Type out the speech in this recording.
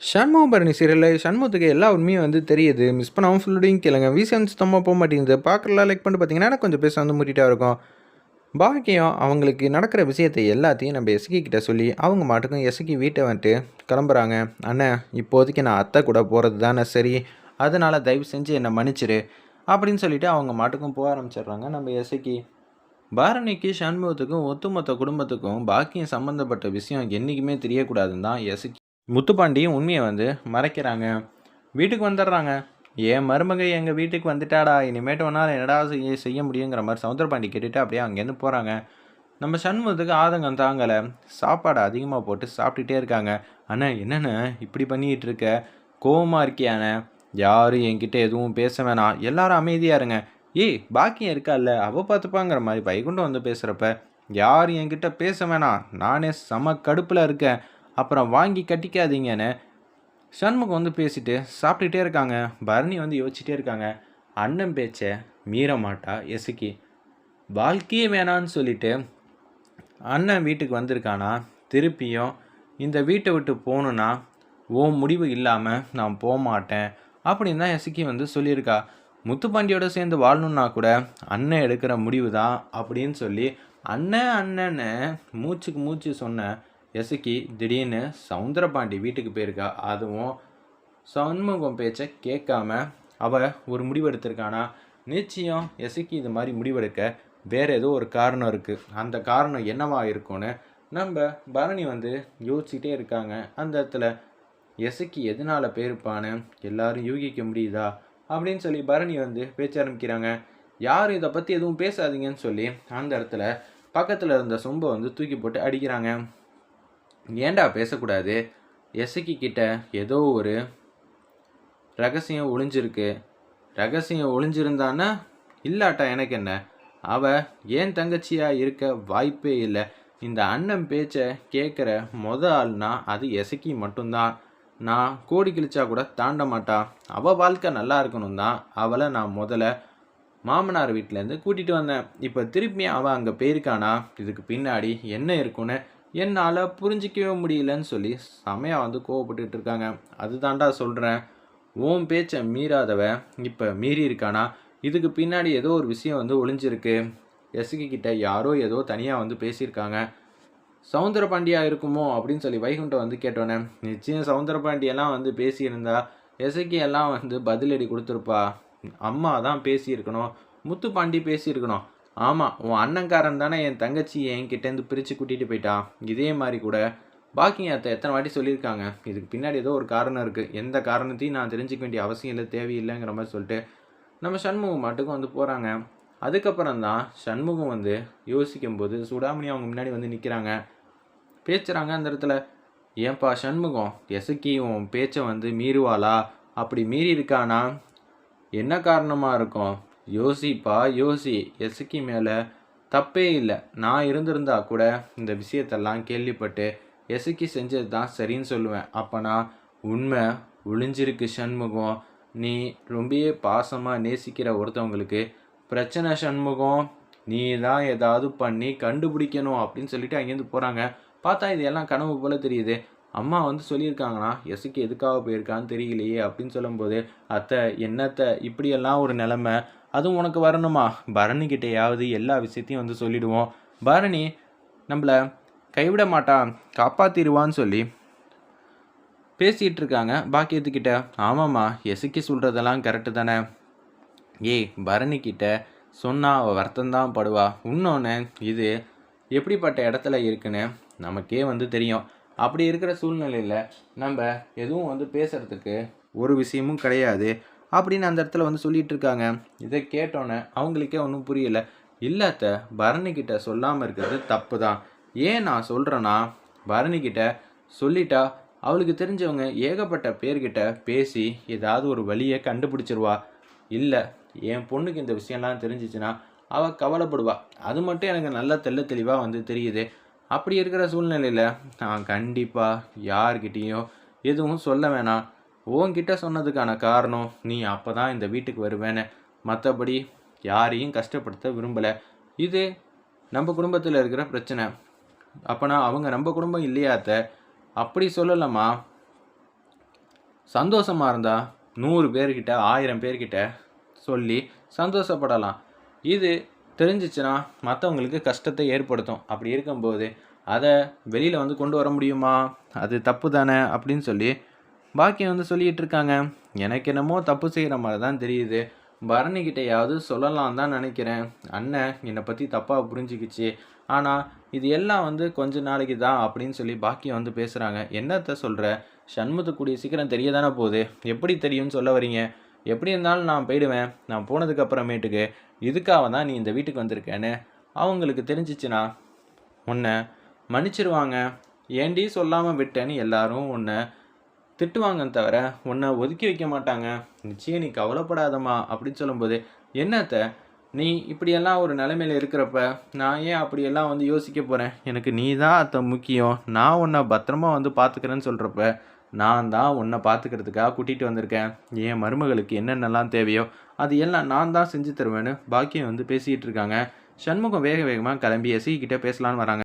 சண்முகபரணி சீரியலில் சண்முகத்துக்கு எல்லா உண்மையும் வந்து தெரியுது. மிஸ் பண்ணாமல் ஃபுல்லுடையும் கேளுங்க. விசிஎம் சுத்தமாக போக மாட்டேங்குது. பார்க்கலாம் லைக் பண்ணிட்டு பார்த்தீங்கன்னா கொஞ்சம் பேச வந்து முட்டிட்டா இருக்கும். பாக்கியம் அவங்களுக்கு நடக்கிற விஷயத்தை எல்லாத்தையும் நம்ம எஸ்கி கிட்ட சொல்லி அவங்க மாட்டுக்கும் எஸ்கி வீட்டை வந்துட்டு கிளம்புறாங்க. அண்ணன் இப்போதைக்கு நான் அத்தை கூட போகிறது தானே சரி. அதனால் தயவு செஞ்சு என்னை மன்னிச்சிரு. அப்படின்னு சொல்லிவிட்டு அவங்க மாட்டுக்கும் போக ஆரம்பிச்சிடுறாங்க. நம்ம எஸ்கி பாரணிக்கு சண்முகத்துக்கும் ஒத்துமொத்த குடும்பத்துக்கும் பாக்கியம் சம்மந்தப்பட்ட விஷயம் என்றைக்குமே தெரியக்கூடாதுன்னு தான் எசுக்கி முத்துப்பாண்டியும் உண்மையை வந்து மறைக்கிறாங்க. வீட்டுக்கு வந்துடுறாங்க. என் மருமக எங்கள் வீட்டுக்கு வந்துட்டாடா? இனிமேட்டு ஒன்றால் என்னடா செய்ய செய்ய முடியுங்கிற மாதிரி சவுந்தரபாண்டி கேட்டுட்டு அப்படியே அங்கேருந்து போகிறாங்க நம்ம சண்முகத்துக்கு ஆதங்கம் தாங்கலை. சாப்பாடு அதிகமாக போட்டு சாப்பிட்டுட்டே இருக்காங்க. அண்ணா என்னென்ன இப்படி பண்ணிக்கிட்டு இருக்க? கோவமாக இருக்கியான யாரும் என்கிட்ட எதுவும் பேச வேணாம். எல்லாரும் அமைதியாக இருங்க. ஏய் பாக்கியம் இருக்கால்ல. அவ பார்த்துப்பாங்கிற மாதிரி வைகுண்டம் வந்து பேசுகிறப்ப யாரும் என்கிட்ட பேச வேணாம். நானே செம கடுப்பில் இருக்கேன். அப்புறம் வாங்கி கட்டிக்காதீங்கன்னு சண்முகம் வந்து பேசிட்டு சாப்பிட்டுட்டே இருக்காங்க. பரணி வந்து யோசிச்சுட்டே இருக்காங்க. அண்ணன் பேச்சை மீற மாட்டா எசுக்கி. வாழ்க்கையே வேணான்னு சொல்லிட்டு அண்ணன் வீட்டுக்கு வந்திருக்கானா? திருப்பியும் இந்த வீட்டை விட்டு போகணுன்னா ஓ முடிவு இல்லாமல் நான் போக மாட்டேன் அப்படின்னு தான் எசுக்கி வந்து சொல்லியிருக்கா. முத்துப்பாண்டியோட சேர்ந்து வாழணுன்னா கூட அண்ணன் எடுக்கிற முடிவு தான் அப்படின்னு சொல்லி அண்ணன் அண்ணன்னு மூச்சுக்கு மூச்சு சொன்ன எசுக்கி திடீர்னு சவுந்தரபாண்டி வீட்டுக்கு போயிருக்கா. அதுவும் சண்முகம் பேச்சை கேட்காம அவள் ஒரு முடிவெடுத்திருக்கானா? நிச்சயம் எசுக்கி இது மாதிரி முடிவெடுக்க வேறு ஏதோ ஒரு காரணம் இருக்குது அந்த காரணம் என்னவா இருக்கும்னு நம்ம பரணி வந்து யோசிச்சுட்டே இருக்காங்க. அந்த இடத்துல எசுக்கி எதனால் போயிருப்பான்னு எல்லாரும் யூகிக்க முடியுதா? அப்படின்னு சொல்லி பரணி வந்து பேச்ச ஆரம்பிக்கிறாங்க. யாரும் இதை பற்றி எதுவும் பேசாதீங்கன்னு சொல்லி அந்த இடத்துல பக்கத்தில் இருந்த சொம்பை வந்து தூக்கி போட்டு அடிக்கிறாங்க. ஏன்டா பேசக்கூடாது? எசக்கி கிட்ட ஏதோ ஒரு ரகசியம் ஒளிஞ்சிருக்கு. ரகசியம் ஒளிஞ்சிருந்தான்னா இல்லாட்டா எனக்கு என்ன? அவ ஏன் தங்கச்சியா இருக்க வாய்ப்பே இல்லை. இந்த அண்ணன் பேச்சை கேட்குற மொத ஆள்னா அது எசக்கி மட்டும்தான். நான் கோடி கிழிச்சா கூட தாண்ட மாட்டான் அவள் வாழ்க்கை நல்லா இருக்கணும் தான் அவளை நான் முதல்ல மாமனார் வீட்டிலேருந்து கூட்டிகிட்டு வந்தேன். இப்போ திருப்பியும் அவள் அங்கே போயிருக்கானா? இதுக்கு பின்னாடி என்ன இருக்குன்னு என்னால் புரிஞ்சிக்கவே முடியலன்னு சொல்லி செமையாக வந்து கோவப்பட்டுக்கிட்டு இருக்காங்க. அதுதான்டா சொல்கிறேன் ஓம் பேச்சை மீறாதவ இப்போ மீறி இருக்கானா? இதுக்கு பின்னாடி ஏதோ ஒரு விஷயம் வந்து ஒளிஞ்சிருக்கு. எசுகி கிட்ட யாரோ ஏதோ தனியாக வந்து பேசியிருக்காங்க. சவுந்தரபாண்டியா இருக்குமோ அப்படின்னு சொல்லி வைகுண்டம் வந்து கேட்டோன்னே நிச்சயம் சவுந்தர பாண்டியெல்லாம் வந்து பேசியிருந்தா எசக்கி எல்லாம் வந்து பதிலடி கொடுத்துருப்பா. அம்மா தான் பேசியிருக்கணும். முத்து பாண்டி பேசியிருக்கணும். ஆமாம் உன் அண்ணன்காரன் தானே என் தங்கச்சி என்கிட்டேருந்து பிரித்து கூட்டிகிட்டு போயிட்டான் இதே மாதிரி கூட பாக்கிங் அத்தை எத்தனை வாட்டி சொல்லியிருக்காங்க. இதுக்கு பின்னாடி ஏதோ ஒரு காரணம் இருக்குது எந்த காரணத்தையும் நான் தெரிஞ்சுக்க வேண்டிய அவசியம் இல்லை தேவையில்லைங்கிற மாதிரி சொல்லிட்டு நம்ம சண்முகம் மட்டுக்கும் வந்து போகிறாங்க அதுக்கப்புறம் தான் சண்முகம் வந்து யோசிக்கும்போது சுடாமணி அவங்க முன்னாடி வந்து நிற்கிறாங்க பேச்சுறாங்க அந்த இடத்துல ஏன்பா சண்முகம் எசுக்கி உன் பேச்சை வந்து மீறுவாளா? அப்படி மீறி இருக்கானா? என்ன காரணமாக இருக்கும்? யோசிப்பா யோசி. எசுக்கி மேலே தப்பே இல்லை. நான் இருந்திருந்தா கூட இந்த விஷயத்தெல்லாம் கேள்விப்பட்டு எசுக்கி செஞ்சது தான் சரின்னு சொல்லுவேன். அப்போனா உண்மை ஒளிஞ்சிருக்கு சண்முகம். நீ ரொம்பவே பாசமாக நேசிக்கிற ஒருத்தவங்களுக்கு பிரச்சனை சண்முகம். நீ தான் ஏதாவது பண்ணி கண்டுபிடிக்கணும் அப்படின்னு சொல்லிட்டு அங்கேருந்து போகிறாங்க பார்த்தா இது எல்லாம் கனவு போல் தெரியுது. அம்மா வந்து சொல்லியிருக்காங்கன்னா எசுக்கு எதுக்காக போயிருக்கான்னு தெரியலையே அப்படின்னு சொல்லும்போது அத்தை என்னத்தை? இப்படியெல்லாம் ஒரு நிலமை. அதுவும் உனக்கு வரணுமா? பரணிக்கிட்டேயாவது எல்லா விஷயத்தையும் வந்து சொல்லிடுவோம். பரணி நம்மளை கைவிட மாட்டான் காப்பாற்றிடுவான்னு சொல்லி பேசிகிட்டு இருக்காங்க பாக்கியத்துக்கிட்ட. ஆமாம்மா எசுக்கி சொல்கிறதெல்லாம் கரெக்டு தானே. ஏய் பரணிக்கிட்ட சொன்னால் அவள் வருத்தந்தான் படுவா. இன்னொன்று இது எப்படிப்பட்ட இடத்துல இருக்குன்னு நமக்கே வந்து தெரியும். அப்படி இருக்கிற சூழ்நிலையில் நம்ம எதுவும் வந்து பேசுகிறதுக்கு ஒரு விஷயமும் கிடையாது. அப்படின்னு அந்த இடத்துல வந்து சொல்லிட்டு இருக்காங்க இதை கேட்டோன்னே அவங்களுக்கே ஒன்றும் புரியலை. இல்லாத பரணிக்கிட்ட சொல்லாமல் இருக்கிறது தப்பு தான் ஏன் நான் சொல்கிறேன்னா பரணிக்கிட்ட சொல்லிட்டா அவளுக்கு தெரிஞ்சவங்க ஏகப்பட்ட பேர்கிட்ட பேசி ஏதாவது ஒரு வழியை கண்டுபிடிச்சிருவா. இல்லை என் பொண்ணுக்கு இந்த விஷயம்லாம் தெரிஞ்சிச்சுன்னா அவள் கவலைப்படுவா. அது மட்டும் எனக்கு நல்லா தெள்ள தெளிவாக வந்து தெரியுது. அப்படி இருக்கிற சூழ்நிலையில் நான் கண்டிப்பாக யார்கிட்டேயும் எதுவும் சொல்ல வேணாம். உன்கிட்ட சொன்னதுக்கான காரணம் நீ அப்போ தான் இந்த வீட்டுக்கு வருவேன்னு. மற்றபடி யாரையும் கஷ்டப்படுத்த விரும்பலை. இது நம்ம குடும்பத்தில் இருக்கிற பிரச்சனை. அப்போனா அவங்க நம்ம குடும்பம் இல்லையாத்த அப்படி சொல்லலாமா சந்தோஷமாக இருந்தால் நூறு பேர்கிட்ட ஆயிரம் பேர்கிட்ட சொல்லி சந்தோஷப்படலாம். இது தெரிஞ்சிச்சுன்னா மற்றவங்களுக்கு கஷ்டத்தை ஏற்படுத்தும். அப்படி இருக்கும்போது அதை வெளியில் வந்து கொண்டு வர முடியுமா? அது தப்பு தானே அப்படின்னு சொல்லி பாக்கியம் வந்து சொல்லிகிட்டு இருக்காங்க எனக்கு என்னமோ தப்பு செய்கிற மாதிரி தான் தெரியுது. பரணிக்கிட்டையாவது சொல்லலாம் தான் நினைக்கிறேன். அண்ணன் என்னை பற்றி தப்பாக புரிஞ்சுக்கிச்சு. ஆனால் இது எல்லாம் வந்து கொஞ்ச நாளைக்கு தான் அப்படின்னு சொல்லி பாக்கியம் வந்து பேசுகிறாங்க என்னத்த சொல்கிற சண்முகத்துக்கூடிய சீக்கிரம் தெரிய தானே போகுது. எப்படி தெரியும்னு சொல்ல வரீங்க? எப்படி இருந்தாலும் நான் போயிடுவேன். நான் போனதுக்கு அப்புறமேட்டுக்கு இதுக்காக தான் நீ இந்த வீட்டுக்கு வந்திருக்கேன்னு. அவங்களுக்கு தெரிஞ்சிச்சுன்னா உன்னை மன்னிச்சிருவாங்க. ஏண்டி சொல்லாமல் விட்டேன்னு எல்லாரும் உன்னை திட்டுவாங்க தவிர உன்னை ஒதுக்கி வைக்க மாட்டாங்க. நிச்சயம் நீ கவலைப்படாதம்மா. அப்படின்னு சொல்லும்போது என்னத்த நீ இப்படியெல்லாம் ஒரு நிலைமையில் இருக்கிறப்ப நான் ஏன் அப்படியெல்லாம் வந்து யோசிக்க போகிறேன் எனக்கு நீ தான் அத்தை முக்கியம். நான் உன்னை பத்திரமா வந்து பார்த்துக்கிறேன்னு சொல்கிறப்ப நான் தான் உன்னை பார்த்துக்கிறதுக்காக கூட்டிகிட்டு வந்திருக்கேன். என் மருமகளுக்கு என்னென்னலாம் தேவையோ அது எல்லாம் நான் தான் செஞ்சு தருவேன்னு பாக்கியம் வந்து பேசிகிட்டு இருக்காங்க. சண்முகம் வேக வேகமாக கிளம்பி எஸ்ஐ பேசலான்னு வராங்க.